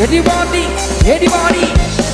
Anybody? Anybody?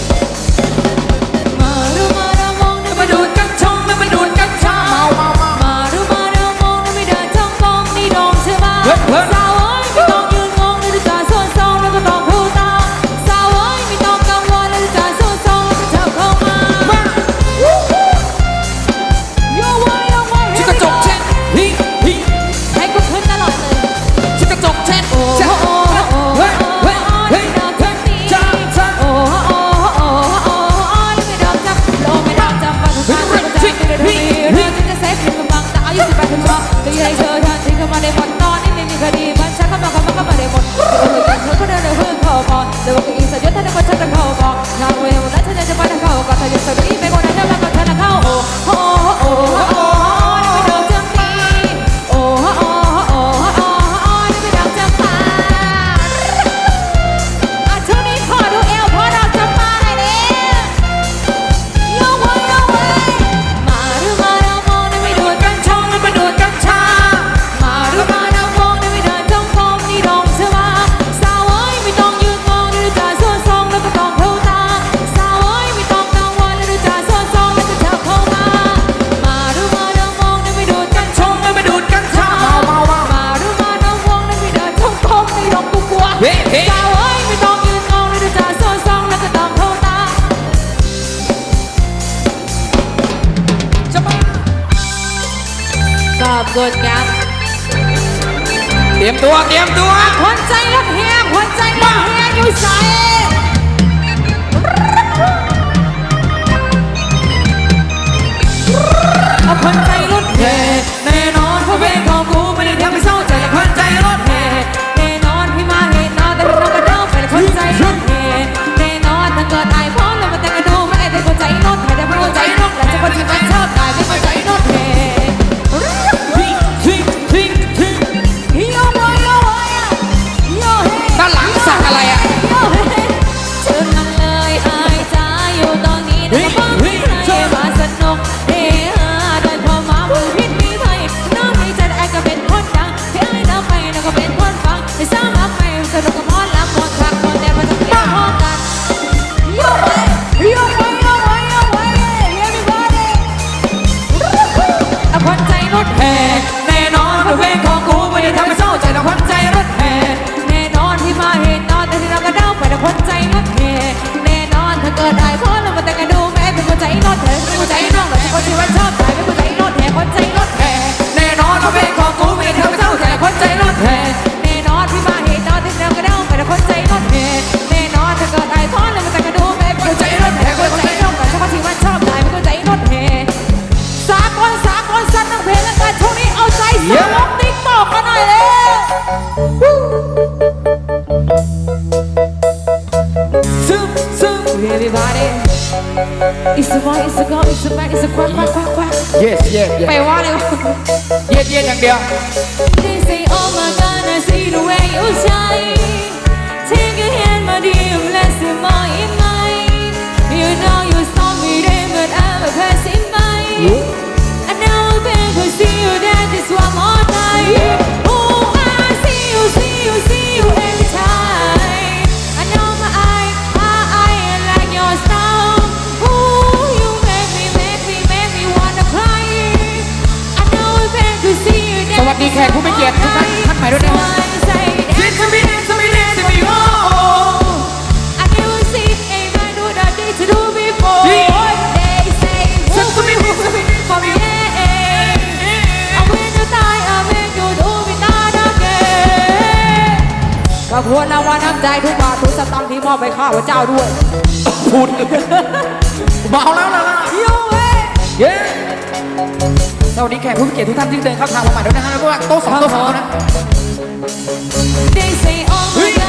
Good ครับ เตรียมตัว เตรียมตัวคนใจรถแหงคนใจรถแหงอยู่ใส แห่แน่นอนว่าเพลงของกูไม่ได้ทำให้เศร้าใจเราคนใจรถแห่แน่นอนที่มาเห็นนอนแต่ที่เราก็เดาไปแต่คนใจรถแห่แน่นอนถ้าเกิดได้เพราะเรามาแต่งกันดูแม่เป็นคนใจรถแห่เป็นคนใจน้อง it's a boy it's a girl it's a man it's a quack quack quack quack yes yes ไปว่าเลยวะ เย็นเย็นอย่างเดียว They say oh my god I see the way you shine Take your hand my dear bless it my mind You know you saw me then but I'm a passing Do the things you do before. They say, move for me, move for me, for me, yeah. And when you die, I make you do me not again. ก็ควรรางวัลน้ำใจทุกบาททุกสตางค์ที่มอบให้ข้าพเจ้าด้วยพูดเมาแล้วล่ะโยเว้ยเย้สวัสดีแขกผู้มีเกียรติทุกท่านที่เดินเข้าทางมาใหม่ด้วยนะฮะแล้วก็โต๊ะสองโต๊ะสองนะ They say, oh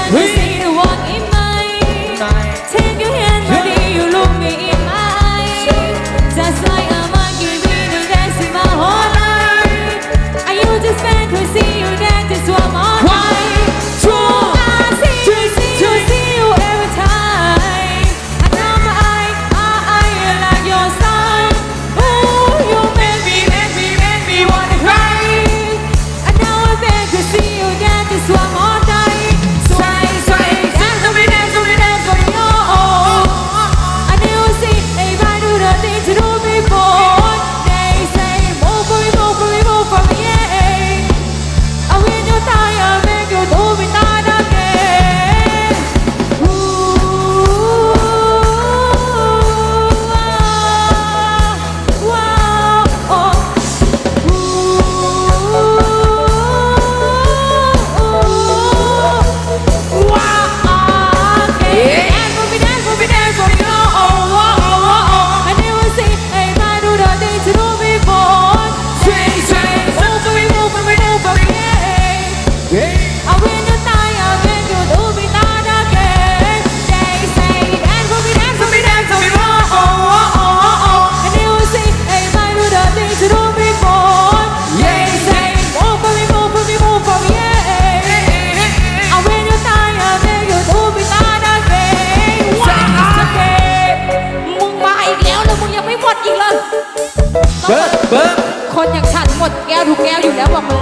เบิร์ดเบิร์ดคนอย่างฉันหมดแก้วถูกแก้วอยู่แล้วว่ะมึง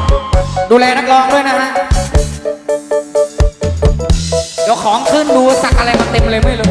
ดูแลนักร้องด้วยนะฮะ เดี๋ยวของขึ้นดูสักอะไรมาเต็มเลยไม่รู้